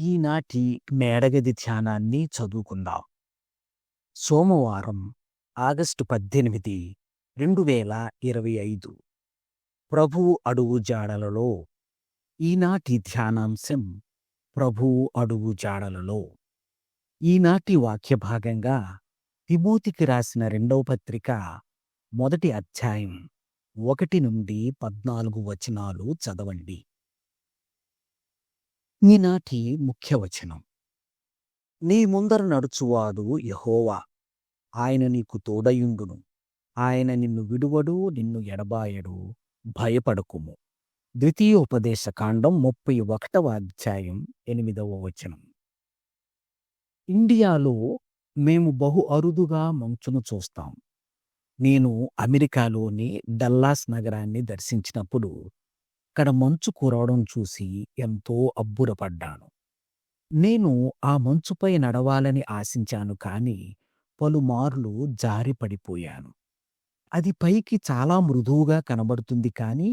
ఈనాటి మేడగది ధ్యానాన్ని చదువుకుందాం. సోమవారం ఆగస్టు పద్దెనిమిది రెండు వేల ఇరవై ఐదు. ప్రభువు అడుగు జాడలలో ఈనాటి ధ్యానాంశం ప్రభువు అడుగు జాడలలో. ఈనాటి వాక్యభాగంగా తిమోతికి రాసిన రెండవ పత్రిక మొదటి అధ్యాయం ఒకటి నుండి పద్నాలుగు వచనాలు చదవండి. ఈనాటి ముఖ్యవచనం. నీ ముందర నడుచువాడు యహోవా. ఆయన నీకు తోడయుండును. ఆయన నిన్ను విడువడు నిన్ను ఎడబాయడు భయపడకుము. ద్వితీయోపదేశ కాండం ముప్పై ఒకటవ అధ్యాయం ఎనిమిదవ వచనం. ఇండియాలో మేము బహు అరుదుగా మంచును చూస్తాం. నేను అమెరికాలోని డల్లాస్ నగరాన్ని దర్శించినప్పుడు అక్కడ మంచు కురవడం చూసి ఎంతో అబ్బురపడ్డాను. నేను ఆ మంచుపై నడవాలని ఆశించాను కాని పలుమార్లు జారి పడిపోయాను. అది పైకి చాలా మృదువుగా కనబడుతుంది కానీ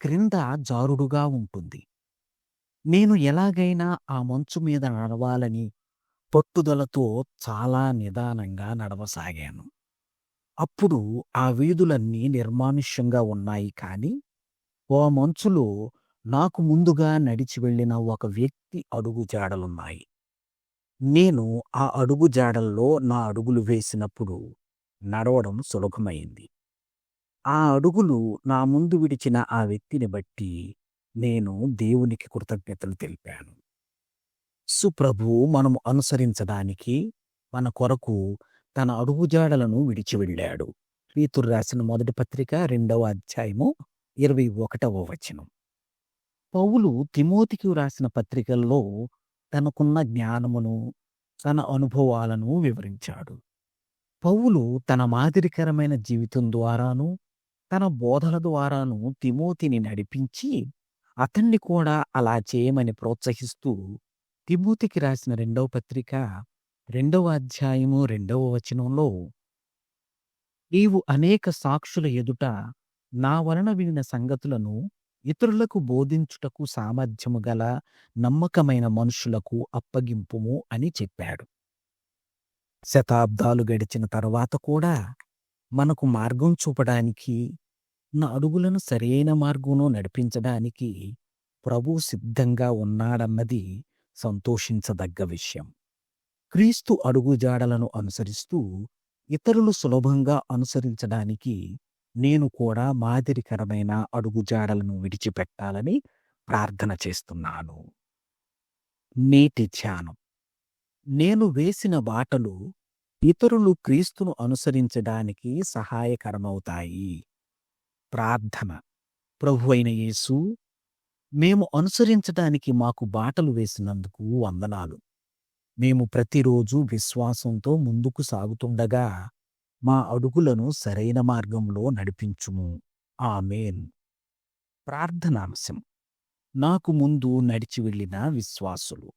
క్రింద జారుడుగా ఉంటుంది. నేను ఎలాగైనా ఆ మంచు మీద నడవాలని పట్టుదలతో చాలా నిదానంగా నడవసాగాను. అప్పుడు ఆ వీధులన్నీ నిర్మానుష్యంగా ఉన్నాయి కానీ ఓ మంచులో నాకు ముందుగా నడిచి వెళ్ళిన ఒక వ్యక్తి అడుగు జాడలున్నాయి. నేను ఆ అడుగు జాడల్లో నా అడుగులు వేసినప్పుడు నడవడం సులభమైంది. ఆ అడుగులు నా ముందు విడిచిన ఆ వ్యక్తిని బట్టి నేను దేవునికి కృతజ్ఞతలు తెలిపాను. సుప్రభు మనము అనుసరించడానికి మన కొరకు తన అడుగుజాడలను విడిచి వెళ్ళాడు. పీతురు రాసిన మొదటి పత్రిక రెండవ అధ్యాయము ఇరవై ఒకటవ వచనం. పౌలు తిమోతికి రాసిన పత్రికల్లో తనకున్న జ్ఞానమును తన అనుభవాలను వివరించాడు. పౌలు తన మాదిరికరమైన జీవితం ద్వారాను తన బోధల ద్వారాను తిమోతిని నడిపించి అతన్ని కూడా అలా చేయమని ప్రోత్సహిస్తూ తిమోతికి రాసిన రెండవ పత్రిక రెండవ అధ్యాయము రెండవ వచనంలో నీవు అనేక సాక్షుల ఎదుట నా వలన వినిన సంగతులను ఇతరులకు బోధించుటకు సామర్థ్యము గల నమ్మకమైన మనుషులకు అప్పగింపుము అని చెప్పాడు. శతాబ్దాలు గడిచిన తరువాత కూడా మనకు మార్గం చూపడానికి నా అడుగులను సరైన మార్గంలో నడిపించడానికి ప్రభు సిద్ధంగా ఉన్నాడన్నది సంతోషించదగ్గ విషయం. క్రీస్తు అడుగుజాడలను అనుసరిస్తూ ఇతరులు సులభంగా అనుసరించడానికి నేను కూడా మాదిరికరమైన అడుగుజాడలను విడిచిపెట్టాలని ప్రార్థన చేస్తున్నాను. నేటి ధ్యానం. నేను వేసిన బాటలు ఇతరులు క్రీస్తును అనుసరించడానికి సహాయకరమవుతాయి. ప్రార్థన. ప్రభు అయిన యేసు మేము అనుసరించడానికి మాకు బాటలు వేసినందుకు వందనాలు. మేము ప్రతిరోజు విశ్వాసంతో ముందుకు సాగుతుండగా మా అడుగులను సరైన మార్గంలో నడిపించుము. ఆమెన్. ప్రార్థనాంశం నాకు ముందు నడిచి వెళ్ళిన విశ్వాసులు.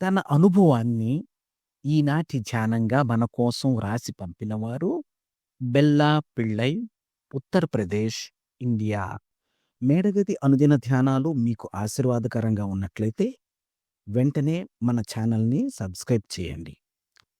తన అనుభవాన్ని ఈనాటి ధ్యానంగా మన కోసం వ్రాసి పంపినవారు బెల్లా పిళ్ళై ఉత్తరప్రదేశ్ ఇండియా. మేడగది అనుదిన ధ్యానాలు మీకు ఆశీర్వాదకరంగా ఉన్నట్లయితే వెంటనే మన ఛానల్ని సబ్స్క్రైబ్ చేయండి.